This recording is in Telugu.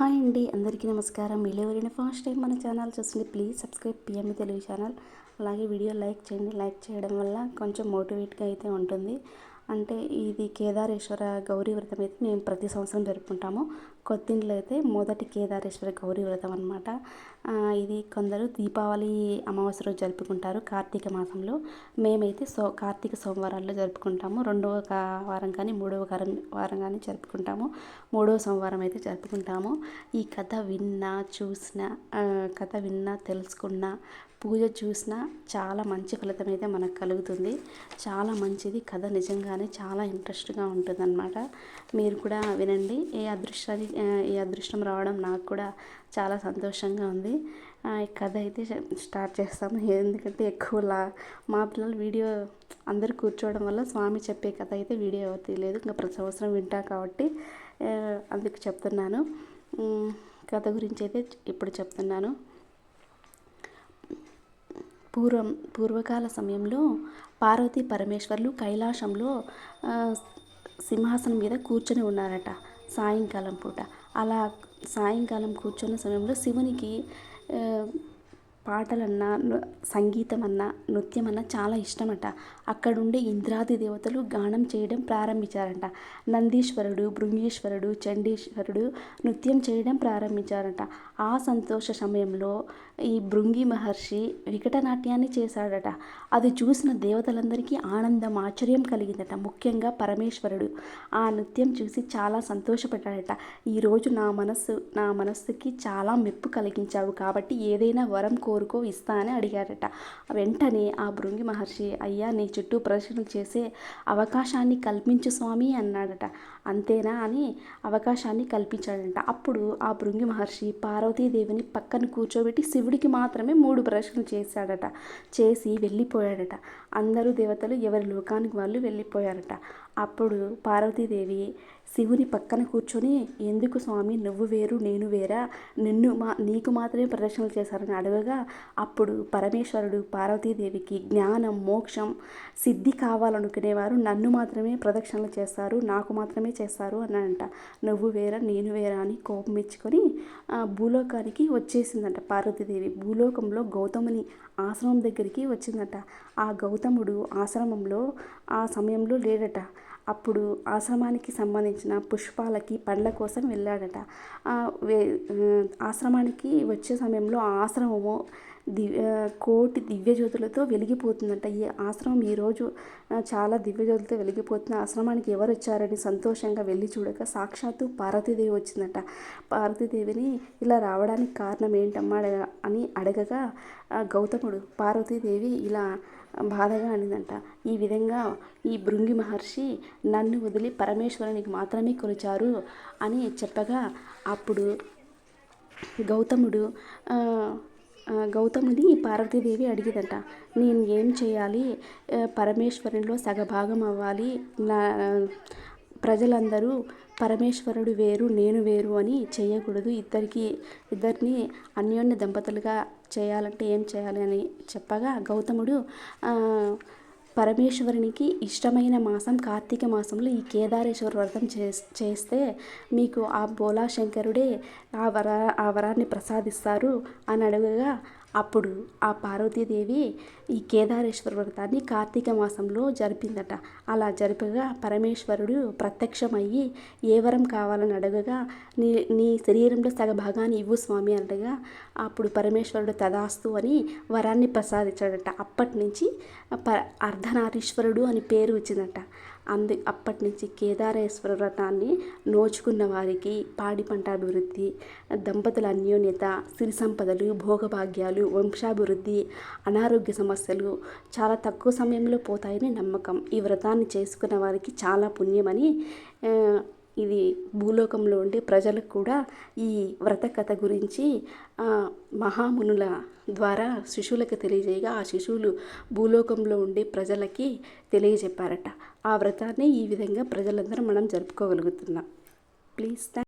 హాయ్ అండి అందరికీ నమస్కారం. మీరు ఎవరైనా ఫస్ట్ టైం మన ఛానల్ చూస్తుంది please subscribe P M E Telugu channel. అలాగే వీడియో లైక్ చేయండి. లైక్ చేయడం వల్ల కొంచెం మోటివేట్గా అయితే ఉంటుంది. అంటే ఇది కేదారేశ్వర గౌరీ వ్రతం అయితే మేము ప్రతి సంవత్సరం జరుపుకుంటాము. కొత్తింట్లో అయితే మొదటి కేదారేశ్వర గౌరీ వ్రతం అనమాట ఇది కొందరు దీపావళి అమావాస్య రోజు జరుపుకుంటారు కార్తీక మాసంలో. మేమైతే సో కార్తీక సోమవారాల్లో జరుపుకుంటాము. రెండవ వారం కానీ మూడవ వారం వారం కానీ జరుపుకుంటాము. మూడవ సోమవారం అయితే జరుపుకుంటాము. ఈ కథ విన్నా చూసిన కథ విన్నా తెలుసుకున్న పూజ చూసినా చాలా మంచి ఫలితం అయితే మనకు కలుగుతుంది. చాలా మంచిది కథ నిజంగానే చాలా ఇంట్రెస్ట్గా ఉంటుందన్నమాట. మీరు కూడా వినండి. ఏ అదృష్టాన్ని ఏ అదృష్టం రావడం నాకు కూడా చాలా సంతోషంగా ఉంది. ఈ కథ అయితే స్టార్ట్ చేస్తాము. ఎందుకంటే ఎక్కువలా మా పిల్లలు వీడియో అందరు కూర్చోవడం వల్ల స్వామి చెప్పే కథ అయితే వీడియో తీయలేదు ఇంకా ప్రతి సంవత్సరం వింటా కాబట్టి అందుకు చెప్తున్నాను. కథ గురించి అయితే ఇప్పుడు చెప్తున్నాను. పూర్వం పూర్వకాల సమయంలో పార్వతీ పరమేశ్వర్లు కైలాసంలో సింహాసనం మీద కూర్చొని ఉన్నారట సాయంకాలం పూట. అలా సాయంకాలం కూర్చున్న సమయంలో శివునికి పాటలన్నా సంగీతం అన్నా నృత్యం అన్నా చాలా ఇష్టమట. అక్కడుండే ఇంద్రాది దేవతలు గానం చేయడం ప్రారంభించారంట. నందీశ్వరుడు భృంగీశ్వరుడు చండీశ్వరుడు నృత్యం చేయడం ప్రారంభించారంట. ఆ సంతోష సమయంలో ఈ భృంగి మహర్షి వికటనాట్యాన్ని చేశాడట. అది చూసిన దేవతలందరికీ ఆనందం ఆశ్చర్యం కలిగిందట. ముఖ్యంగా పరమేశ్వరుడు ఆ నృత్యం చూసి చాలా సంతోషపడ్డాడట. ఈరోజు నా మనస్సు నా మనస్సుకి చాలా మెప్పు కలిగించావు కాబట్టి ఏదైనా వరం కోరుకో ఇస్తా అని అడిగాడట వెంటనే ఆ భృంగి మహర్షి అయ్యా నీ చుట్టూ ప్రదర్శనలు చేసే అవకాశాన్ని కల్పించు స్వామి అన్నాడట. అంతేనా అని అవకాశాన్ని కల్పించాడంట. అప్పుడు ఆ భృంగి మహర్షి పార్వతీదేవిని పక్కన కూర్చోబెట్టి శివుడికి మాత్రమే మూడు ప్రశ్నలు చేశాడట. చేసి వెళ్ళిపోయాడట. అందరూ దేవతలు ఎవరి లోకానికి వాళ్ళు వెళ్ళిపోయారట. అప్పుడు పార్వతీదేవి శివుని పక్కన కూర్చొని ఎందుకు స్వామి నువ్వు వేరు నేను వేరా? నిన్ను మా నీకు మాత్రమే ప్రదర్శనలు చేశారని అడగగా అప్పుడు పరమేశ్వరుడు పార్వతీదేవికి జ్ఞానం మోక్షం సిద్ధి కావాలనుకునేవారు. నన్ను మాత్రమే ప్రదక్షిణలు చేస్తారు నాకు మాత్రమే చేస్తారు అన్నాడంట. నువ్వు వేరా నేను వేరా అని కోపం ఇచ్చుకొని భూలోకానికి వచ్చేసిందంట పార్వతీదేవి. భూలోకంలో గౌతముని ఆశ్రమం దగ్గరికి వచ్చిందట. ఆ గౌతముడు ఆశ్రమంలో ఆ సమయంలో లేడట. అప్పుడు ఆశ్రమానికి సంబంధించిన పుష్పాలకి పండ్ల కోసం వెళ్ళాడట. ఆశ్రమానికి వచ్చే సమయంలో ఆశ్రమము దివ్య కోటి దివ్య జ్యోతులతో వెలిగిపోతుందంట. ఈ ఆశ్రమం ఈరోజు చాలా దివ్య జ్యోతులతో వెలిగిపోతున్న ఆశ్రమానికి ఎవరు వచ్చారని సంతోషంగా వెళ్ళి చూడక సాక్షాత్తు పార్వతీదేవి వచ్చిందట. పార్వతీదేవిని ఇలా రావడానికి కారణం ఏంటమ్మా అని అడగగా గౌతముడు పార్వతీదేవి ఇలా బాధగా అనిందంట. ఈ విధంగా ఈ భృంగి మహర్షి నన్ను వదిలి పరమేశ్వరునికి మాత్రమే కొలిచారు అని చెప్పగా అప్పుడు గౌతముడు గౌతముని పార్వతీదేవి అడిగిదంట నేను ఏం చేయాలి? పరమేశ్వరునిలో సగభాగం అవ్వాలి. నా ప్రజలందరూ పరమేశ్వరుడు వేరు నేను వేరు అని చేయకూడదు. ఇద్దరికి ఇద్దరిని అన్యోన్య దంపతులుగా చేయాలంటే ఏం చేయాలి? అని చెప్పగా గౌతముడు పరమేశ్వరునికి ఇష్టమైన మాసం కార్తీక మాసంలో ఈ కేదారేశ్వర వ్రతం చేస్తే మీకు ఆ బోలాశంకరుడే ఆ వర ఆ వరాన్ని ప్రసాదిస్తారు అని అడగగా అప్పుడు ఆ పార్వతీదేవి ఈ కేదారేశ్వర వ్రతాన్ని కార్తీక మాసంలో జరిపిందట. అలా జరిపగా పరమేశ్వరుడు ప్రత్యక్షమయ్యి ఏ వరం కావాలని అడగగా నీ నీ శరీరంలో సగ భాగాన్ని ఇవ్వు స్వామి అనగా అప్పుడు పరమేశ్వరుడు తదాస్తు అని వరాన్ని ప్రసాదించాడట. అప్పటి నుంచి ప అర్ధనారీశ్వరుడు అని పేరు వచ్చిందట. అందు. అప్పటి నుంచి కేదారేశ్వర వ్రతాన్ని నోచుకున్న వారికి పాడి పంట అభివృద్ధి దంపతుల అన్యోన్యత సిరి సంపదలు భోగభాగ్యాలు వంశాభివృద్ధి అనారోగ్య సమస్యలు చాలా తక్కువ సమయంలో పోతాయని నమ్మకం. ఈ వ్రతాన్ని చేసుకున్న వారికి చాలా పుణ్యమని ఇది భూలోకంలో ఉండే ప్రజలకు కూడా ఈ వ్రత కథ గురించి మహామునుల ద్వారా శిశువులకు తెలియజేయగా ఆ శిశువులు భూలోకంలో ఉండే ప్రజలకి తెలియజెప్పారట. ఆ వ్రతాన్ని ఈ విధంగా ప్రజలందరూ మనం జరుపుకోగలుగుతున్నాం. Please thank